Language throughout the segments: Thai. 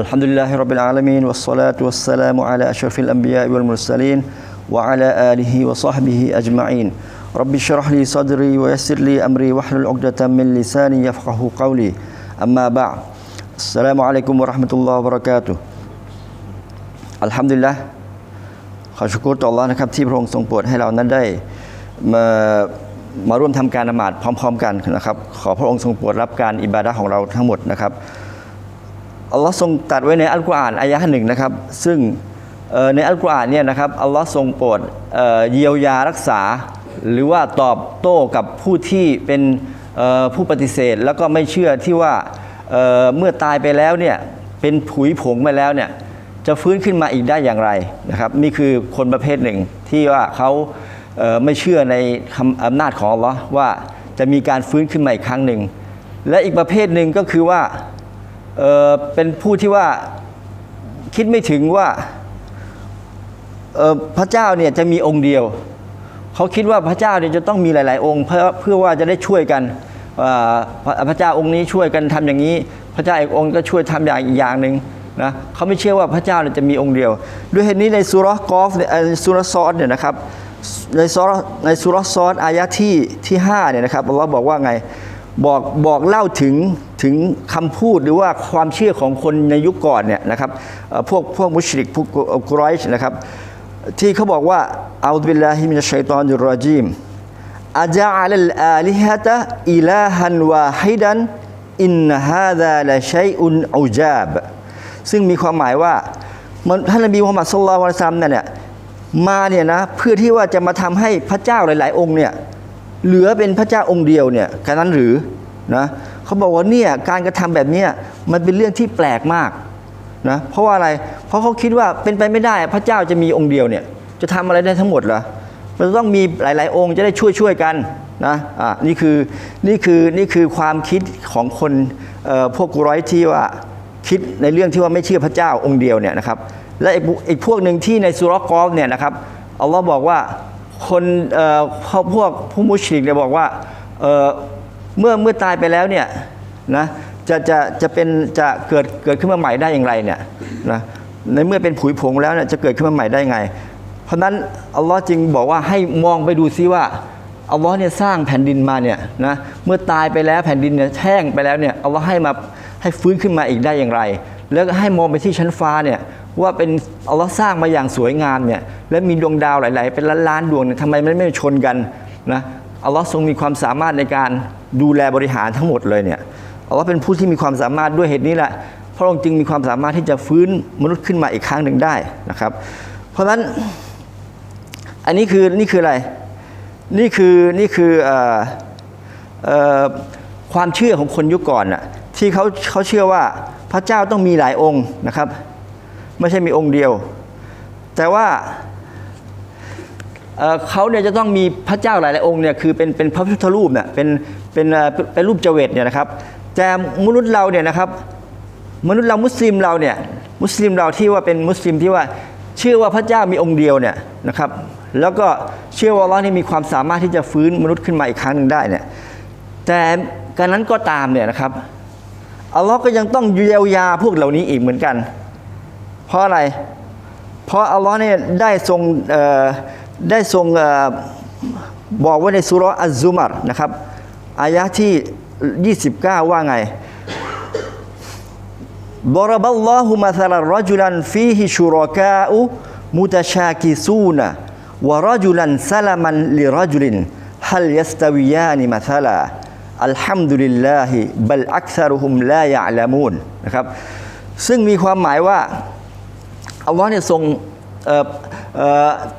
الحمد لله رب العالمين والصلاة والسلام على أشرف الأنبياء والمرسلين وعلى آله وصحبه أجمعين رب اشرح لي صدري ويسر لي أمري واحلل عقدة من لساني يفقه قولي أما بعد السلام عليكم ورحمة الله وبركاته الحمد لله ขอชุกรต่อ Allah นะครับที่พระองค์ทรงโปรดให้เรานั้นได้มามาร่วมทำการนมาดพร้อม ๆ กันนะครับ ขอพระองค์ทรงโปรดรับการอิบาดะห์ของเราทั้งหมดนะครับ อัลลอฮ์ทรงตัดไว้ในอัลกุรอานอายะห์หนึ่งนะครับ ซึ่งในอัลกุรอานเนี่ยนะครับอัลลอฮ์ทรงโปรดเยียวยารักษา หรือว่าตอบโต้กับผู้ที่เป็นผู้ปฏิเสธ แล้วก็ไม่เชื่อที่ว่าเเมื่อตายไปแล้วเนี่ยเป็นผุยผงไปแล้วเนี่ยจะฟื้นขึ้นมาอีกได้อย่างไรนะครับนี่คือคนประเภทหนึ่งที่ว่าเขาเไม่เชื่อในคำอำนาจของอัลลอฮ์ว่าจะมีการฟื้นขึ้นมาอีกครั้งหนึ่งและอีกประเภทหนึ่งก็คือว่า เเป็นผู้ที่ว่าคิดไม่ถึงว่าพระเจ้าเนี่ยจะมีองค์เดียว เขาคิดว่าพระเจ้าเนี่ยจะต้องมีหลาย ๆ องค์ เพื่อเพื่อว่าจะได้ช่วยกันพระเจ้าองค์นี้ช่วยกันทำอย่างนี้ พระเจ้าอีกองค์ก็ช่วยทำอย่างอีกอย่างหนึ่งนะเขาไม่เชื่อว่าพระเจ้าเนี่ยจะมีองค์เดียว ด้วยเหตุนี้ในสุรกอฟเนี่ยเอ่อสุรซอดเนี่ยนะครับในสุรในสุรซอดอายะที่ที่ห้าเนี่ยนะครับอัลลอฮ์บอกว่าไง บอกบอกเล่าถึงถึงคำพูดหรือว่าความเชื่อของคนในยุคก่อนเนี่ยนะครับพวกพวกมุชริกพวกกุไรชนะครับที่เขาบอกว่าอัลบิลลาฮิมินชชัยตอนุรรจีมอาจาอัลอาลิฮะตะอิลาฮันวาฮิดันอินฮาดาละชัยอุนอูจาบซึ่งมีความหมายว่าท่านนบีมุฮัมมัดสุลลัลวะซัมเนี่ยมาเนี่ยนะเพื่อที่ว่าจะมาทำให้พระเจ้าหลาย ๆ องค์เนี่ย เหลือเป็นพระเจ้าองค์เดียวเนี่ยแค่นั้นหรือนะเขาบอกว่าเนี่ยการกระทำแบบนี้มันเป็นเรื่องที่แปลกมากนะเพราะว่าอะไรเพราะเขาคิดว่าเป็นไปไม่ได้พระเจ้าจะมีองค์เดียวเนี่ยจะทำอะไรได้ทั้งหมดเหรอมันต้องมีหลาย ๆ องค์จะได้ช่วยช่วยๆกันนะอ่านี่คือนี่คือนี่คือความคิดของคนพวกกุไรอยที่ว่าคิดในเรื่องที่ว่าไม่เชื่อพระเจ้าองค์เดียวเนี่ยนะครับและอีกอีกพวกหนึ่งที่ในสุรกอฟเนี่ยนะครับอัลลอฮ์บอกว่า คนเอ่อพวกผู้มุชริกเนี่ยบอกว่าเเมื่อเมื่อตายไปแล้วเนี่ยนะจะจะจะเป็นจะเกิดเกิดขึ้นมาใหม่ได้อย่างไรเนี่ยนะในเมื่อเป็นผุยผงแล้วเนี่ยจะเกิดขึ้นมาใหม่ได้ไง เพราะฉะนั้นอัลลอฮ์จึงบอกว่าให้มองไปดูซิว่าอัลลอฮ์เนี่ยสร้างแผ่นดินมาเนี่ยนะเมื่อตายไปแล้วแผ่นดินเนี่ยแห้งไปแล้วเนี่ยอัลลอฮ์ให้มาให้ฟื้นขึ้นมาอีกได้อย่างไร แล้วก็ให้มองไปที่ชั้นฟ้าเนี่ย ว่าเป็นอัลลอฮ์สร้างมาอย่างสวยงามเนี่ยและมีดวงดาวหลาย ๆ เป็นล้านๆดวงเนี่ยทำไมมันไม่ชนกันนะอัลลอฮ์ทรงมีความสามารถในการดูแลบริหารทั้งหมดเลยเนี่ยอัลลอฮ์เป็นผู้ที่มีความสามารถด้วยเหตุนี้แหละพระองค์จึงมีความสามารถที่จะฟื้นมนุษย์ขึ้นมาอีกครั้งหนึ่งได้นะครับ เพราะฉะนั้นอันนี้คือนี่คืออะไรนี่คือนี่คือออความเชื่อของคนยุคก่อนน่ะที่เขาเขาเชื่อว่าพระเจ้าต้องมีหลายองค์นะครับ ไม่ใช่มีองค์เดียว แต่ว่าเขาเนี่ยจะต้องมีพระเจ้าหลายๆองค์เนี่ยคือเป็นเป็นพระพุทธรูปเนี่ยเป็นเป็นเป็นรูปเจเวตเนี่ยนะครับแต่มนุษย์เราเนี่ยนะครับมนุษย์เรามุสลิมเราเนี่ยมุสลิมเราที่ว่าเป็นมุสลิมที่ว่าเชื่อว่าพระเจ้ามีองค์เดียวเนี่ยนะครับแล้วก็เชื่อว่าอัลเลอฮ์นี่มีความสามารถที่จะฟื้นมนุษย์ขึ้นมาอีกครั้งหนึ่งได้เนี่ยแต่การนั้นก็ตามเนี่ยนะครับอัลลอฮ์ก็ยังต้องเยียวยาพวกเหล่านี้อีกเหมือนกัน เพราะอะไร เพราะอัลลอฮ์เนี่ยได้ทรงได้ทรงบอกไว้ในสุรอัลซุมารนะครับอายะที่ 29 ว่าไงบรบัลลอฮุมาซาลรจุลันฟีฮิชูรกาอุมุตชากิซูนะวรจุลันซาลมันลิรจุลินฮัลยัสตาวิยานิมาซาลาอัลฮัมดุลิลลาฮิบัลอักษรุฮุมลายะลามูนนะครับซึ่งมีความหมายว่า อัลลอฮ์เนี่ยทรง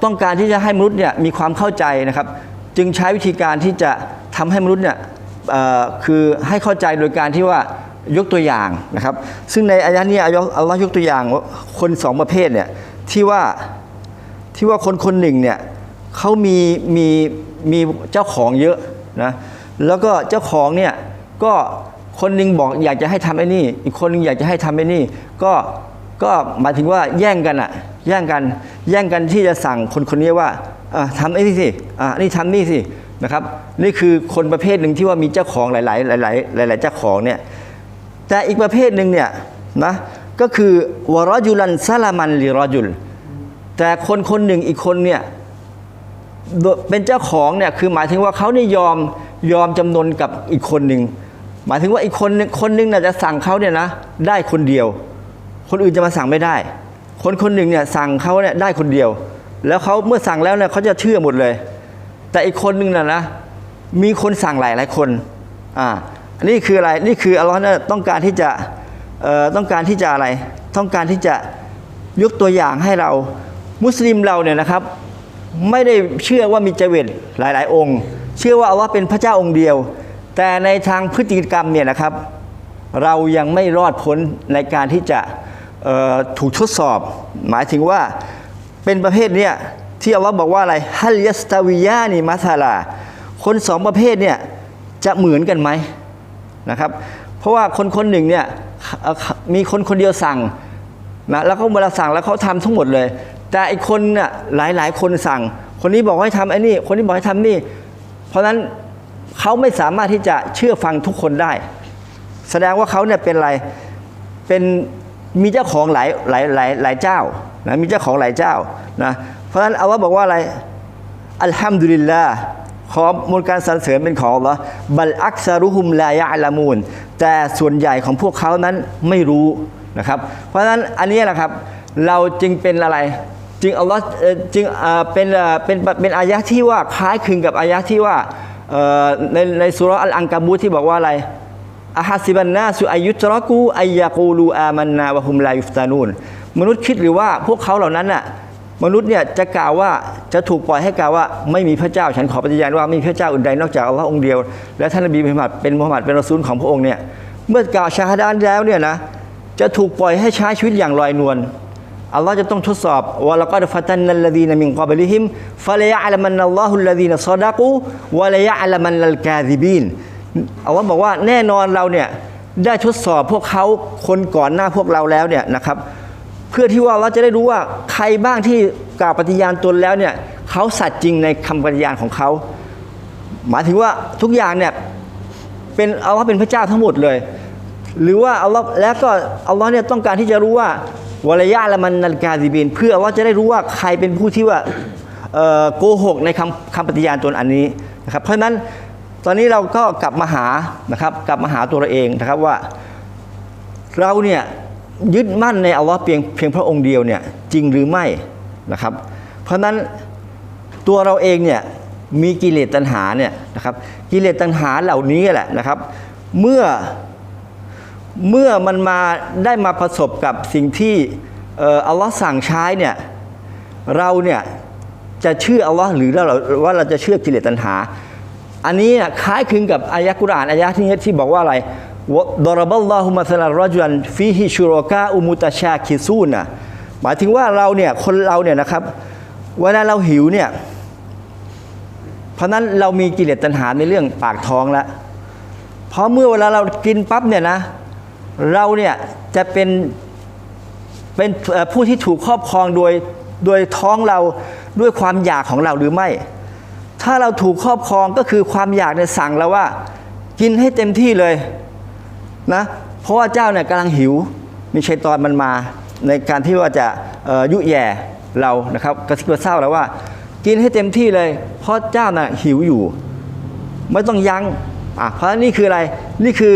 ต้องการที่จะให้มนุษย์เนี่ยมีความเข้าใจนะครับ จึงใช้วิธีการที่จะทำให้มนุษย์เนี่ยคือให้เข้าใจโดยการที่ว่ายกตัวอย่างนะครับ ซึ่งในอายะห์นี้อัลลอฮ์อัลลอฮ์ยกตัวอย่างคนสองประเภทเนี่ยที่ว่าที่ว่าคนคนหนึ่งเนี่ยเขามีมีมีเจ้าของเยอะนะแล้วก็เจ้าของเนี่ยก็คนหนึงบอกอยากจะให้ทำไอ้นี่ อีกคนหนึงอยากจะให้ทำไอ้นี่ ก็ ก็หมายถึงว่าแย่งกันอะแย่งกัน แย่งกันที่จะสั่งคนคนนี้ว่าทำไอ้นี่สิอะนี่ทำนี่สินะครับ นี่คือคนประเภทหนึ่งที่ว่ามีเจ้าของหลาย ๆ หลาย ๆ หลาย ๆ เจ้าของเนี่ย แต่อีกประเภทหนึ่งเนี่ยนะก็คือวรจุลันซาลามันลิรอจุล แต่คนคนหนึ่งอีกคนเนี่ยเป็นเจ้าของเนี่ยคือหมายถึงว่าเขาเนี่ยยอมยอมจำนนกับอีกคนหนึ่งหมายถึงว่าอีกคนหนึ่งคนหนึ่งน่ะจะสั่งเขาเนี่ยนะได้คนเดียว คนอื่นจะมาสั่งไม่ได้ คนคนหนึ่งเนี่ยสั่งเขาเนี่ยได้คนเดียว แล้วเขาเมื่อสั่งแล้วเนี่ยเขาจะเชื่อหมดเลย แต่อีกคนหนึ่งน่ะนะมีคนสั่งหลายหลายคนอ่านี่คืออะไรนี่คืออัลลอฮ์เนี่ยต้องการที่จะเอ่อต้องการที่จะอะไร ต้องการที่จะยกตัวอย่างให้เรา มุสลิมเราเนี่ยนะครับ ไม่ได้เชื่อว่ามีเจเวตหลาย ๆ องค์ เชื่อว่าอัลลอฮ์เป็นพระเจ้าองค์เดียว แต่ในทางพฤติกรรมเนี่ยนะครับ เรายังไม่รอดพ้นในการที่จะ ถูกทดสอบ หมายถึงว่าเป็นประเภทเนี่ยที่อัลลอฮ์บอกว่าอะไรฮัลยัสตาวิยานีมัทาลา คนสองประเภทเนี่ยจะเหมือนกันไหมนะครับ เพราะว่าคนคนหนึ่งเนี่ยมีคนคนเดียวสั่งนะแล้วเขาเวลาสั่งแล้วเขาทำทั้งหมดเลย แต่อีกคนเนี่ยหลายหลายคนสั่ง คนนี้บอกให้ทำไอ้นี่คนนี้บอกให้ทำนี่ เพราะฉะนั้นเขาไม่สามารถที่จะเชื่อฟังทุกคนได้ แสดงว่าเขาเนี่ยเป็นอะไรเป็น มีเจ้าของหลายหลายหลายหลายเจ้านะมีเจ้าของหลายเจ้านะเพราะฉะนั้นอัลลอฮ์บอกว่าอะไรอัลฮัมดุลิลลาห์ขอมูลการสรรเสริญเป็นของอัลลอฮ์บัลอักซารุฮุมลายะอัลามูนแต่ส่วนใหญ่ของพวกเขานั้นไม่รู้นะครับ เพราะฉะนั้นอันนี้แหละครับเราจึงเป็นอะไรจึงอัลลอฮ์เออจึงเอ่อเป็นเอ่อเป็นเป็นอายะที่ว่าคล้ายคลึงกับอายะที่ว่าเออในในสุรอัลอังกาบูที่บอกว่าอะไร อาฮัสิบันนาสุอายุตรกูอายากูลูอามันนาวะฮุมลายุฟตานูนมนุษย์คิดหรือว่าพวกเขาเหล่านั้นน่ะมนุษย์เนี่ยจะกล่าวว่าจะถูกปล่อยให้กล่าวว่าไม่มีพระเจ้า ฉันขอปฏิญาณว่าไม่มีพระเจ้าอื่นใดนอกจากอัลลอฮ์องค์เดียว และท่านนบีมุฮัมมัดเป็นมุฮัมมัดเป็นรอซูลของพระองค์เนี่ยเมื่อกล่าวชาฮดานแล้วเนี่ยนะจะถูกปล่อยให้ใช้ชีวิตอย่างลอยนวลอัลลอฮ์จะต้องทดสอบว่าละก็ฟัตันนัลลดีนมิงกอบลิฮิมฟะลยะอัลมันนัลลอฮุลลดีนซอดะกูวะลยะอัลมันลัลกาซิบีน อัลลอฮ์บอกว่าแน่นอนเราเนี่ยได้ทดสอบพวกเขาคนก่อนหน้าพวกเราแล้วเนี่ยนะครับเพื่อที่ว่าเราจะได้รู้ว่าใครบ้างที่กล่าวปฏิญาณตนแล้วเนี่ยเขาสัตย์จริงในคำปฏิญาณของเขา หมายถึงว่าทุกอย่างเนี่ยเป็นอัลลอฮ์เป็นพระเจ้าทั้งหมดเลย หรือว่าอัลลอฮ์แล้วก็อัลลอฮ์เนี่ยต้องการที่จะรู้ว่าวะลยะละมันนัลกาซิบินเพื่ออัลลอฮ์จะได้รู้ว่าใครเป็นผู้ที่ว่าโกหกในคำคำปฏิญาณตนอันนี้นะครับเพราะฉะนั้น ตอนนี้เราก็กลับมาหานะครับ กลับมาหาตัวเราเองนะครับว่า เราเนี่ยยึดมั่นในอัลลอฮ์เพียงเพียงพระองค์เดียวเนี่ยจริงหรือไม่นะครับ เพราะนั้นตัวเราเองเนี่ยมีกิเลสตัณหาเนี่ยนะครับกิเลสตัณหาเหล่านี้แหละนะครับ เมื่อเมื่อมันมาได้มาประสบกับสิ่งที่อัลลอฮ์สั่งใช้เนี่ยเราเนี่ยจะเชื่ออัลลอฮ์หรือว่าเราจะเชื่อกิเลสตัณหา อันนี้คล้ายคลึงกับอายะกุรอานอายะที่ที่บอกว่าอะไรดรบัลลอฮุมัสลัรจุนฟีฮิชูรกาอุมุตชาคิซูนนะหมายถึงว่าเราเนี่ยคนเราเนี่ยนะครับ เวลาเราหิวเนี่ยเพราะนั้นเรามีกิเลสตัณหาในเรื่องปากท้องแล้วเพราะเมื่อเวลาเรากินปั๊บเนี่ยนะเราเนี่ยจะเป็นเป็นผู้ที่ถูกครอบครองโดยโดยท้องเราด้วยความอยากของเราหรือไม่ ถ้าเราถูกครอบครองก็คือความอยากเนี่ยสั่งเราว่า กินให้เต็มที่เลยนะเพราะว่าเจ้าเนี่ยกำลังหิว มีชัยตอนมันมาในการที่ว่าจะยุแย่เรานะครับกระซิบกระเศร้าแล้วว่า กินให้เต็มที่เลย เพราะเจ้าน่ะหิวอยู่ ไม่ต้องยัง้งอะเพราะนี่คืออะไรนี่คือ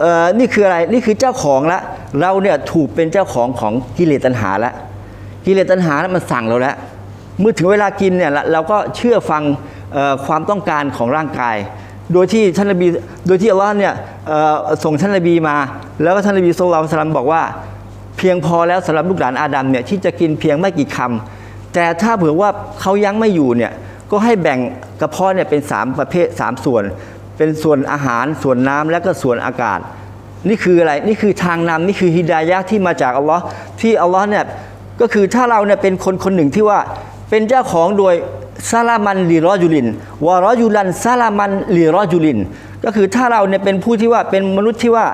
เอ่อนี่คืออะไรนี่คือเจ้าของละเราเนี่ยถูกเป็นเจ้าของของกิเลสตัณหาละกิเลสตัณหานั้นมันสั่งเราแล้ว เมื่อถึงเวลากินเนี่ยเราเราก็เชื่อฟังความต้องการของร่างกาย โดยที่ท่านนบีโดยที่อัลลอฮ์เนี่ยส่งท่านนบีมา แล้วก็ท่านนบีสุลต่านสลัมบอกว่า เพียงพอแล้วสำหรับลูกหลานอาดัมเนี่ยที่จะกินเพียงไม่กี่คำแต่ถ้าเผื่อว่าเขายังไม่อยู่เนี่ยก็ให้แบ่งกระเพาะเนี่ยเป็นสามประเภทสามส่วน เป็นส่วนอาหารส่วนน้ำและก็ส่วนอากาศ นี่คืออะไรนี่คือทางนำนี่คือฮิดายะที่มาจากอัลลอฮ์ที่อัลลอฮ์เนี่ยก็คือถ้าเราเนี่ยเป็นคนคนหนึ่งที่ว่า เป็นเจ้าของโดยซาลามันลีรอจูลินวารอจูลันซาลามันลีรอจูลิน ก็คือถ้าเราเนี่ยเป็นผู้ที่ว่าเป็นมนุษย์ที่ว่า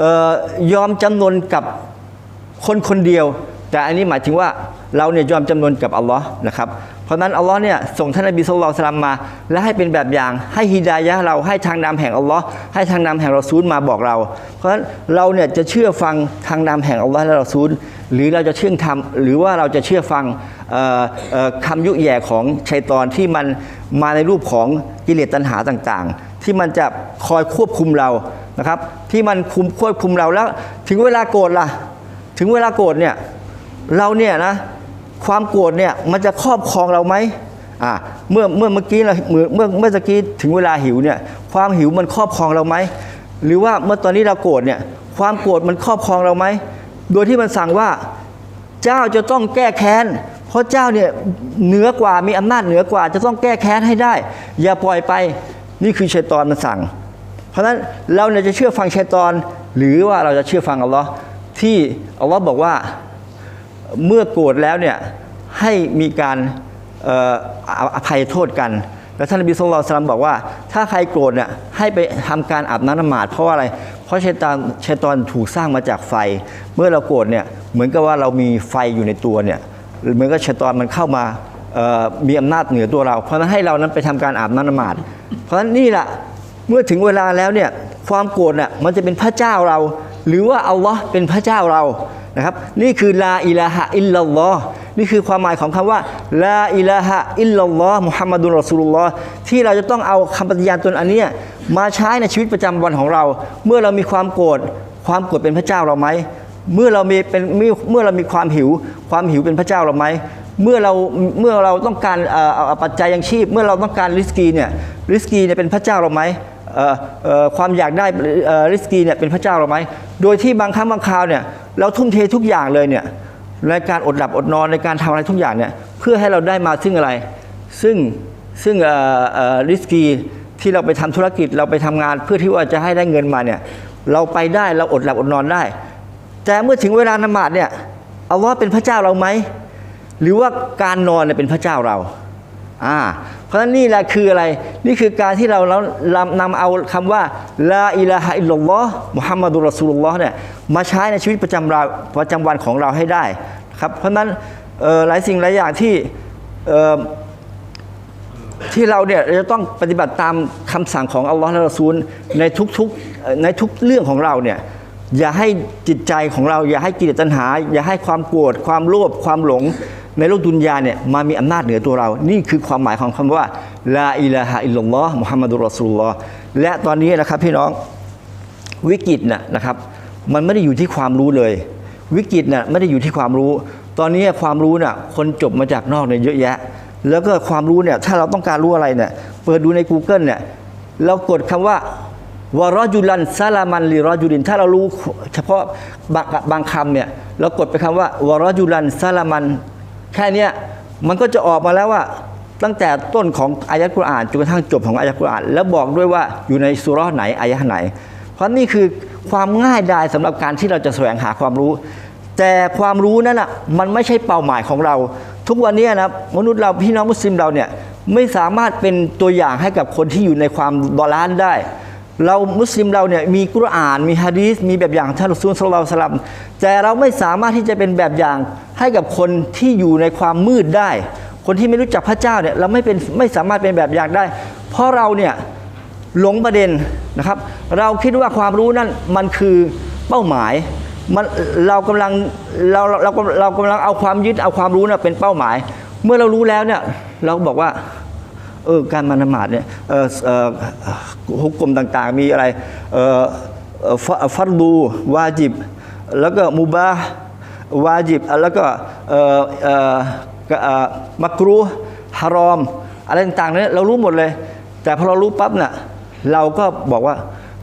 ออยอมจำนนกับคนคนเดียว แต่อันนี้หมายถึงว่าเราเนี่ยยอมจำนวนกับอัลลอฮ์นะครับ ราะนั้นอัลลอฮ์เนี่ยส่งท่านนบีสุลต่านมา และให้เป็นแบบอย่างให้ฮิดายะเราให้ทางนำแห่งอัลลอฮ์ให้ทางนำแห่งรอซูลมาบอกเรา เพราะฉะนั้นเราเนี่ยจะเชื่อฟังทางนำแห่งอัลลอฮ์และรอซูลหรือเราจะเชื่อทำหรือว่าเราจะเชื่อฟังคำยุแย่ของชัยตอนที่มันมาในรูปของกิเลสตัณหาต่างๆ ที่มันจะคอยควบคุมเรานะครับ ที่มันคุมควบคุมเราแล้ว ถึงเวลาโกรธล่ะ ถึงเวลาโกรธเนี่ยเราเนี่ยนะ ความโกรธเนี่ยมันจะครอบครองเราไหมอ่าเมื่อเมื่อเมื่อกี้เราเมื่อเมื่อเมื่อตะกี้ถึงเวลาหิวเนี่ยความหิวมันครอบครองเราไหมหรือว่าเมื่อตอนนี้เราโกรธเนี่ยความโกรธมันครอบครองเราไหมโดยที่มันสั่งว่าเจ้าจะต้องแก้แค้นเพราะเจ้าเนี่ยเหนือกว่ามีอำนาจเหนือกว่า จะต้องแก้แค้นให้ได้ อย่าปล่อยไปนี่คือชัยตอนมันสั่ง เพราะฉะนั้นเราเนี่ยจะเชื่อฟังชัยตอน หรือว่าเราจะเชื่อฟังอัลลอฮ์ที่อัลลอฮ์บอกว่า เมื่อโกรธแล้วเนี่ยให้มีการอภัยโทษกัน แล้วท่านนบีสุลต่านบอกว่า ถ้าใครโกรธเนี่ยให้ไปทำการอาบน้ำนมาดเพราะว่าอะไร เพราะชัยตอนชัยตอนถูกสร้างมาจากไฟ เมื่อเราโกรธเนี่ยเหมือนกับว่าเรามีไฟอยู่ในตัวเนี่ยเหมือนกับชัยตอนมันเข้ามามีอำนาจเหนือตัวเรา เพราะนั้นให้เรานั้นไปทำการอาบน้ำนมาดเพราะฉะนั้นนี่แหละเมื่อถึงเวลาแล้วเนี่ยความโกรธน่ะมันจะเป็นพระเจ้าเรา หรือว่าอัลลอฮ์เป็นพระเจ้าเรา นะครับนี่คือลาอิลาฮะอิลลัลลอฮ์นี่คือความหมายของคำว่าลาอิลาฮะอิลลัลลอฮ์มุฮัมมัดุลรอสูลุลลอฮ์ที่เราจะต้องเอาคำปฏิญาณตนอันเนี้ยมาใช้ในชีวิตประจำวันของเรา เมื่อเรามีความโกรธความโกรธเป็นพระเจ้าเราไหมเมื่อเรามีเป็นเมื่อเรามีความหิว ความหิวเป็นพระเจ้าเราไหมเมื่อเราเมื่อเราต้องการเอ่อเอาปัจจัยยังชีพ เมื่อเราต้องการริสกีเนี่ยริสกีเนี่ยเป็นพระเจ้าเราไหม ความอยากได้ริสกีเนี่ยเป็นพระเจ้าเราไหม โดยที่บางครั้งบางคราวเนี่ยเราทุ่มเททุกอย่างเลยเนี่ยในการอดหลับอดนอนในการทำอะไรทุกอย่างเนี่ยเพื่อให้เราได้มาซึ่งอะไร ซึ่งซึ่งริสกีที่เราไปทำธุรกิจเราไปทำงานเพื่อที่ว่าจะให้ได้เงินมาเนี่ยเราไปได้เราอดหลับอดนอนได้ แต่เมื่อถึงเวลานมาดเนี่ยเอัลลอฮ์เป็นพระเจ้าเราไหมหรือว่าการนอนเนี่ยเป็นพระเจ้าเราอ่า เพราะฉะนั้นนี่แหละคืออะไร นี่คือการที่เราเรานำเอาคำว่าลาอิลาฮะอิลลอฮ์มุฮัมมัดุลรอสูลุลลอฮ์เนี่ยมาใช้ในชีวิตประจำเราประจำวันของเราให้ได้ครับเพราะฉะนั้นหลายสิ่งหลายอย่างที่ที่เราเนี่ยจะต้องปฏิบัติตามคำสั่งของอัลลอฮ์และรอซูลในทุกๆในทุกเรื่องของเราเนี่ยอย่าให้จิตใจของเรา อย่าให้กิเลสตัณหา อย่าให้ความโกรธความโลภความหลง ในโลกดุนยาเนี่ยมามีอำนาจเหนือตัวเรา นี่คือความหมายของคำว่าลาอิลาฮะอิลลัลลอฮ์มุฮัมมัดุลรอสูลุลลอฮ์และตอนนี้นะครับพี่น้องวิกฤตน่ะนะครับ มันไม่ได้อยู่ที่ความรู้เลย วิกฤตน่ะไม่ได้อยู่ที่ความรู้ ตอนนี้ความรู้น่ะคนจบมาจากนอกเนี่ยเยอะแยะ แล้วก็ความรู้เนี่ยถ้าเราต้องการรู้อะไรเนี่ยเปิดดูใน Google เนี่ยเรากดคำว่าวารจุลันซาลามันลีรอจุลิน ถ้าเรารู้เฉพาะบางบางคำเนี่ยเรากดไปคำว่าวารจุลันซาลามัน แค่เนี้ยมันก็จะออกมาแล้วว่าตั้งแต่ต้นของอายะห์กุรอานจนกระทั่งจบของอายะห์กุรอานแล้วบอกด้วยว่าอยู่ในสุราะไหนอายะห์ไหน เพราะนี่คือความง่ายดายสำหรับการที่เราจะแสวงหาความรู้ แต่ความรู้นั้นอะมันไม่ใช่เป้าหมายของเรา ทุกวันนี้นะมนุษย์เราพี่น้องมุสลิมเราเนี่ยไม่สามารถเป็นตัวอย่างให้กับคนที่อยู่ในความดอลานได้ เรามุสลิมเราเนี่ยมีกุรอานมีฮะดีษมีแบบอย่างท่านรอซูลสุลัยฮิวะซัลลัมแต่เราไม่สามารถที่จะเป็นแบบอย่างให้กับคนที่อยู่ในความมืดได้ คนที่ไม่รู้จักพระเจ้าเนี่ยเราไม่เป็นไม่สามารถเป็นแบบอย่างได้ เพราะเราเนี่ยหลงประเด็นนะครับ เราคิดว่าความรู้นั่นมันคือเป้าหมายมันเรากำลังเราเราเราเรากำลังเอาความยึดเอาความรู้น่ะเป็นเป้าหมาย เมื่อเรารู้แล้วเนี่ยเราบอกว่า เออการมานมาดเนี่ยเออเออฮุกกลมต่างๆ มีอะไรเออฟ,ฟัดดูวาจิบ แล้วก็มุบาวาจิบ แล้วก็เออเออมักรูฮารอม อะไรต่างๆเนี่ยเรารู้หมดเลย แต่พอเรารู้ปั๊บน่ะเราก็บอกว่า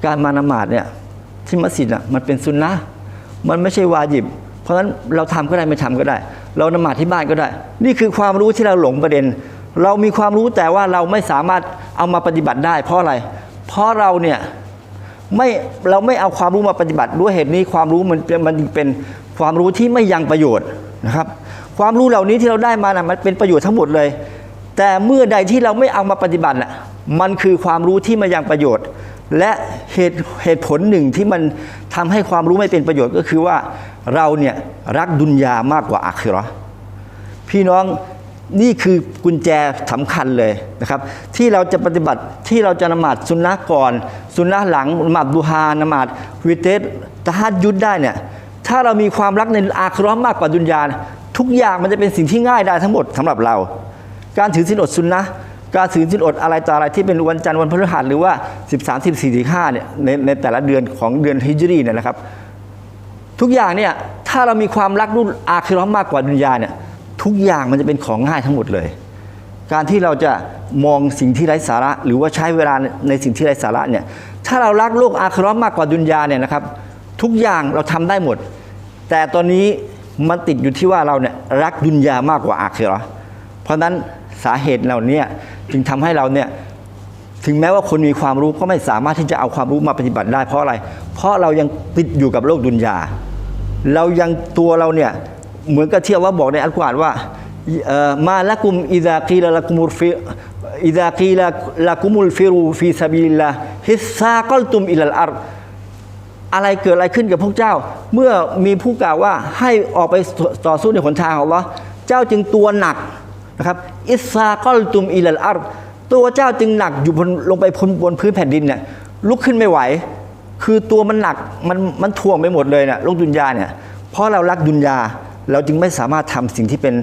การมานมาดเนี่ยที่มัสยิดน่ะมันเป็นซุนนะมันไม่ใช่วาจิบ เพราะฉะนั้นเราทำก็ได้ไม่ทำก็ได้ เรานมาดที่บ้านก็ได้ นี่คือความรู้ที่เราหลงประเด็น เรามีความรู้แต่ว่าเราไม่สามารถเอามาปฏิบัติได้ เพราะอะไร เพราะเราเนี่ยไม่เราไม่เอาความรู้มาปฏิบัติ ด้วยเหตุนี้ความรู้มันเป็นมันเป็นความรู้ที่ไม่ยังประโยชน์นะครับ ความรู้เหล่านี้ที่เราได้มานะมันเป็นประโยชน์ทั้งหมดเลย แต่เมื่อใดที่เราไม่เอามาปฏิบัติน่ะมันคือความรู้ที่ไม่ยังประโยชน์ และเหตุเหตุผลหนึ่งที่มันทำให้ความรู้ไม่เป็นประโยชน์ก็คือว่าเราเนี่ยรักดุนยามากกว่าอาคิราพี่น้อง นี่คือกุญแจสำคัญเลยนะครับ ที่เราจะปฏิบัติที่เราจะนมาดสุนนะก่อน สุนนะหลังนมาดดูฮานมาดวิเตสตะฮัดยุดได้เนี่ยถ้าเรามีความรักในอาครอมมากกว่าดุนยานทุกอย่างมันจะเป็นสิ่งที่ง่ายได้ทั้งหมดสำหรับเรา การถือศีลอดสุนนะการถือศีลอดอะไรต่ออะไรที่เป็นวันจันทร์วันพฤหัสหรือว่า 13 14 15เนี่ยในในแต่ละเดือนของเดือนฮิจรีเนี่ยนะครับ ทุกอย่างเนี่ยถ้าเรามีความรักรุ่นอาคิราะห์มากกว่าดุนยาเนี่ย ทุกอย่างมันจะเป็นของง่ายทั้งหมดเลย การที่เราจะมองสิ่งที่ไร้สาระ หรือว่าใช้เวลาในสิ่งที่ไร้สาระเนี่ยถ้าเรารักโลกอาคราะห์มากกว่าดุนยาเนี่ยนะครับ ทุกอย่างเราทำได้หมด แต่ตอนนี้มันติดอยู่ที่ว่าเราเนี่ยรักดุนยามากกว่าอาคราะห์เพราะนั้นสาเหตุเหล่านี้จึงทำให้เราเนี่ยถึงแม้ว่าคนมีความรู้ก็ไม่สามารถที่จะเอาความรู้มาปฏิบัติได้เพราะอะไร เพราะเรายังติดอยู่กับโลกดุนยา เรายังตัวเราเนี่ย เหมือนกับที่อัลลอฮ์บอกในอัลกุรอานว่ามาละกุมอิดากีลละกุมุลฟิอิดากีลละกุมุลฟิรูฟีซาบิลลาฮิสซากลตุมอิลลอาร์อะไรเกิดอะไรขึ้นกับพวกเจ้า เมื่อมีผู้กล่าวว่าให้ออกไปต่อสู้ในหนทางของเราเจ้าจึงตัวหนักนะครับอิสซากอลตุมอิลลอาร์ตัวเจ้าจึงหนักอยู่บนลงไปบนบนพื้นแผ่นดินเนี่ยลุกขึ้นไม่ไหว คือตัวมันหนักมันมันท่วงไปหมดเลยเนี่ยโลกดุนยาเนี่ยเพราะเรารักดุนยา เราจึงไม่สามารถทำสิ่งที่เป็น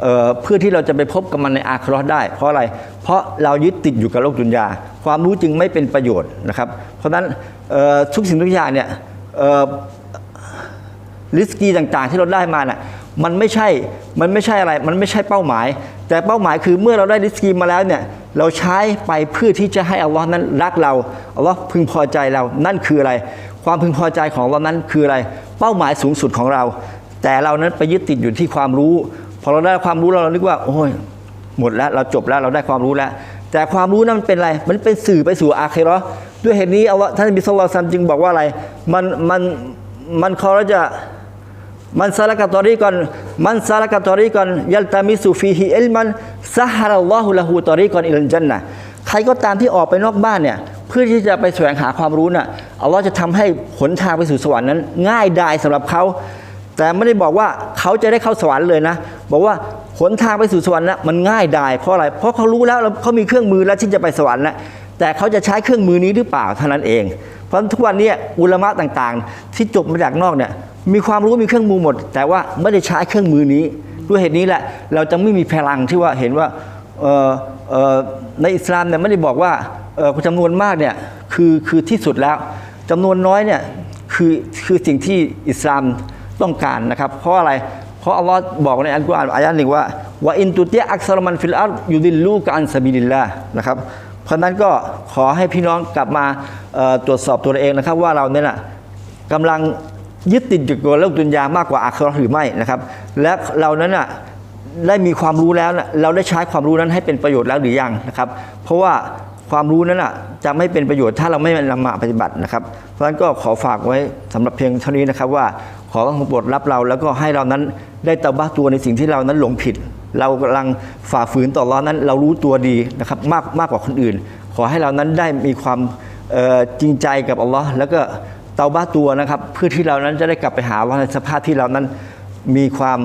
เเพื่อที่เราจะไปพบกับมันในอาคราะห์ได้ เพราะอะไร เพราะเรายึดติดอยู่กับโลกดุนยา ความรู้จึงไม่เป็นประโยชน์นะครับ เพราะฉะนั้นทุกสิ่งทุกอย่างเนี่ยเอ่อริสกีต่างๆ ที่เราได้มาน่ะมันไม่ใช่ มันไม่ใช่อะไร มันไม่ใช่เป้าหมาย แต่เป้าหมายคือเมื่อเราได้ริสกีมาแล้วเนี่ยเราใช้ไปเพื่อที่จะให้อัลลอฮ์นั้นรักเราอัลลอฮ์พึงพอใจเรา นั่นคืออะไร ความพึงพอใจของเรานั้นคืออะไร เป้าหมายสูงสุดของเรา แต่เรานั้นไปยึดติดอยู่ที่ความรู้ พอเราได้ความรู้เราเรานึกว่า โอ้ยหมดแล้ว เราจบแล้วเราได้ความรู้แล้ว แต่ความรู้นั้นมันเป็นอะไร มันเป็นสื่อไปสู่อาเคเราะห์ด้วยเหตุนี้อัลลอฮ์ท่านบิสลลซัมจึงบอกว่าอะไร มันมันมันเขาจะมันซาลกตอรีก่อนมันซาลกตอรีก่อนยัลตามิสุฟีฮิเอลมันซะฮารัลลอฮุละฮูตอรีก่อนอิลันจันนะใครก็ตามที่ออกไปนอกบ้านเนี่ยเพื่อที่จะไปแสวงหาความรู้น่ะอัลลอฮ์จะทำให้หนทางไปสู่สวรรค์นั้น ง่ายดายสำหรับเขา แต่ไม่ได้บอกว่าเขาจะได้เข้าสวรรค์เลยนะ บอกว่าหนทางไปสู่สวรรค์นะมันง่ายดายเพราะอะไร เพราะเขารู้แล้วเขามีเครื่องมือแล้วที่จะไปสวรรค์นะแต่เขาจะใช้เครื่องมือนี้หรือเปล่าเท่านั้นเอง เพราะทุกวันนี้อุลมะต่างๆ ที่จบมาจากนอกเนี่ยมีความรู้มีเครื่องมือหมด แต่ว่าไม่ได้ใช้เครื่องมือนี้ ด้วยเหตุนี้แหละ เราจะไม่มีพลังที่ว่าเห็นว่าในอิสลามเนี่ยไม่ได้บอกว่าจำนวนมากเนี่ยคือคือที่สุดแล้วจำนวนน้อยเนี่ยคือคือสิ่งที่อิสลาม ต้องการนะครับ เพราะอะไร เพราะอัลลอฮ์บอกในอัลกุรอานอายะห์หนึ่งว่าว่าอินตุเตียอักษรมันฟิลอาร์ยูดิลลูกอันซาบิลิลลานะครับ เพราะนั้นก็ขอให้พี่น้องกลับมาตรวจสอบตัวเองนะครับ ว่าเราเนี่ยนะกำลังยึดติดอยู่กับโลกดุนยามากกว่าอาคราห์หรือไม่นะครับ และเรานั้นน่ะได้มีความรู้แล้วนะเราได้ใช้ความรู้นั้นให้เป็นประโยชน์แล้วหรือยังนะครับ เพราะว่าความรู้นั้นน่ะจะไม่เป็นประโยชน์ถ้าเราไม่นำมาปฏิบัตินะครับ เพราะฉะนั้นก็ขอฝากไว้สำหรับเพียงเท่านี้นะครับว่า ขอพระองค์โปรดรับเรา แล้วก็ให้เรานั้นได้เตาบ้าตัวในสิ่งที่เรานั้นหลงผิด เรากำลังฝ่าฝืนต่อร้อนนั้น เรารู้ตัวดีนะครับมากมากกว่าคนอื่น ขอให้เรานั้นได้มีความจริงใจกับอัลลอฮ์แล้วก็เตาบ้าตัวนะครับเพื่อที่เรานั้นจะได้กลับไปหาอัลลอฮ์ในสภาพที่เรานั้นมีความ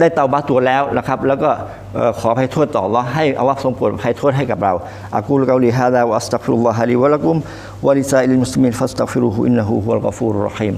ได้เตาบ้าตัวแล้วนะครับแล้วก็ขอภัยโทษต่ออัลลอฮ์ให้อัลลอฮ์ทรงโปรดภัยโทษให้กับเราอากูลกาลีฮาดาวะอัสตักฟิรุลลอฮะลีวะลักุมวะลิซาอิลมุสลิมินฟัสตักฟิรุฮูอินนะฮูวัลกอฟูรุรเราะฮีม